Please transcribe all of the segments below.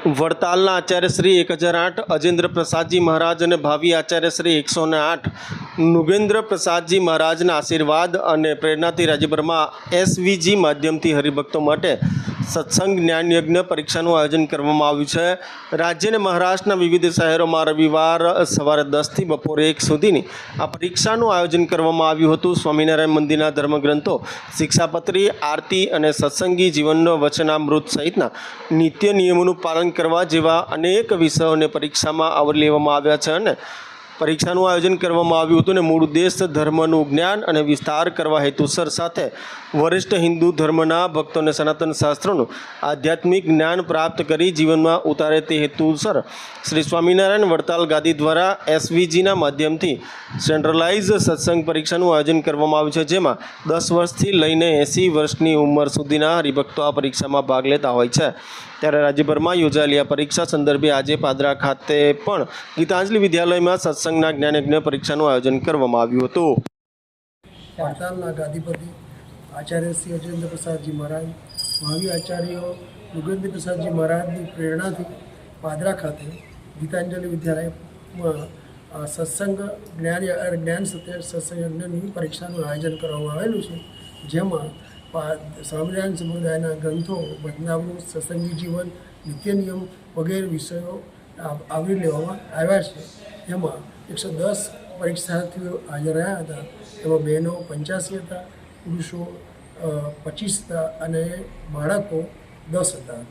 વડતાલના આચાર્ય શ્રી એક હજાર આઠ, અજેન્દ્ર પ્રસાદજી મહારાજ અને ભાવિ આચાર્ય શ્રી એકસો ને આઠ, નુગેન્દ્ર પ્રસાદજી મહારાજના આશીર્વાદ અને પ્રેરણાથી રાજ્યભરમાં એસવીજી માધ્યમથી હરિભક્તો માટે સત્સંગ જ્ઞાન યજ્ઞ પરીક્ષાનું આયોજન કરવામાં આવ્યું છે. રાજ્ય અને મહારાષ્ટ્રના વિવિધ શહેરોમાં રવિવાર સવારે દસથી બપોરે એક સુધીની આ પરીક્ષાનું આયોજન કરવામાં આવ્યું હતું. સ્વામિનારાયણ મંદિરના ધર્મગ્રંથો, શિક્ષાપત્રી, આરતી અને સત્સંગી જીવનનો વચનામૃત સહિતના નિત્ય નિયમોનું પાલન કરવા જેવા અનેક વિષયોને પરીક્ષામાં આવરી લેવામાં આવ્યા છે અને પરીક્ષાનું આયોજન કરવામાં આવ્યું હતું અને મૂળ ઉદ્દેશ ધર્મનું જ્ઞાન અને વિસ્તાર કરવા હેતુસર સાથે વરિષ્ઠ હિન્દુ ધર્મના ભક્તોને સનાતન શાસ્ત્રોનું આધ્યાત્મિક જ્ઞાન પ્રાપ્ત કરી જીવનમાં ઉતારે તે હેતુસર. શ્રી સ્વામિનારાયણ વડતાલ ગાદી દ્વારા એસવીજીના માધ્યમથી સેન્ટ્રલાઇઝ સત્સંગ પરીક્ષાનું આયોજન કરવામાં આવ્યું છે, જેમાં દસ વર્ષથી લઈને એંસી વર્ષની ઉંમર સુધીના હરિભક્તો આ પરીક્ષામાં ભાગ લેતા હોય છે. ત્યારે રાજ્યભરમાં યોજાયેલી આ પરીક્ષા સંદર્ભે આજે પાદરા ખાતે પણ ગીતાંજલિ વિદ્યાલયમાં સત્સંગના જ્ઞાનયજ્ઞ પરીક્ષાનું આયોજન કરવામાં આવ્યું હતું. પાટણના ગાદીપતિ આચાર્ય શ્રી અજેન્દ્ર પ્રસાદજી મહારાજ ભાવિ આચાર્યો યુગેન્દ્ર પ્રસાદજી મહારાજની પ્રેરણાથી પાદરા ખાતે ગીતાંજલિ વિદ્યાલયમાં સત્સંગ જ્ઞાન જ્ઞાન સત્ય સત્સંગ પરીક્ષાનું આયોજન કરવામાં આવેલું છે. જેમાં સ્વામિનારાયણ સમુદાયના ગ્રંથો ભજનામૃત સત્સંગી જીવન, નિત્ય નિયમ વગેરે વિષયો આવરી લેવામાં આવ્યા છે. એમાં એકસો દસ પરીક્ષાર્થીઓ હાજર રહ્યા હતા. એમાં બહેનો પંચ્યાસી હતા, પુરુષો પચીસ હતા અને બાળકો દસ હતા.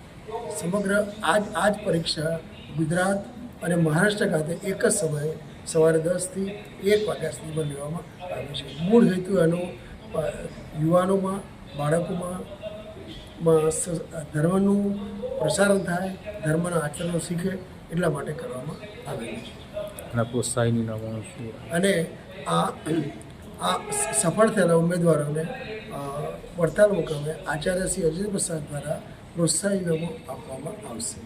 સમગ્ર આજ આજ પરીક્ષા ગુજરાત અને મહારાષ્ટ્ર ખાતે એક જ સમયે સવારે દસથી એક વાગ્યા સુધીમાં લેવામાં આવે છે. મૂળ હેતુ એનો યુવાનોમાં બાળકોમાં ધર્મનું પ્રસારણ થાય ધર્મના આચરણો શીખે એટલા માટે કરવામાં આવેલું છે. અને પ્રોત્સાહન અને આ આ સફળ થયેલા ઉમેદવારોને અ, વડતાલ મુકામે આચાર્ય શ્રી અજય પ્રસાદ દ્વારા પ્રોત્સાહિનામો આપવામાં આવશે.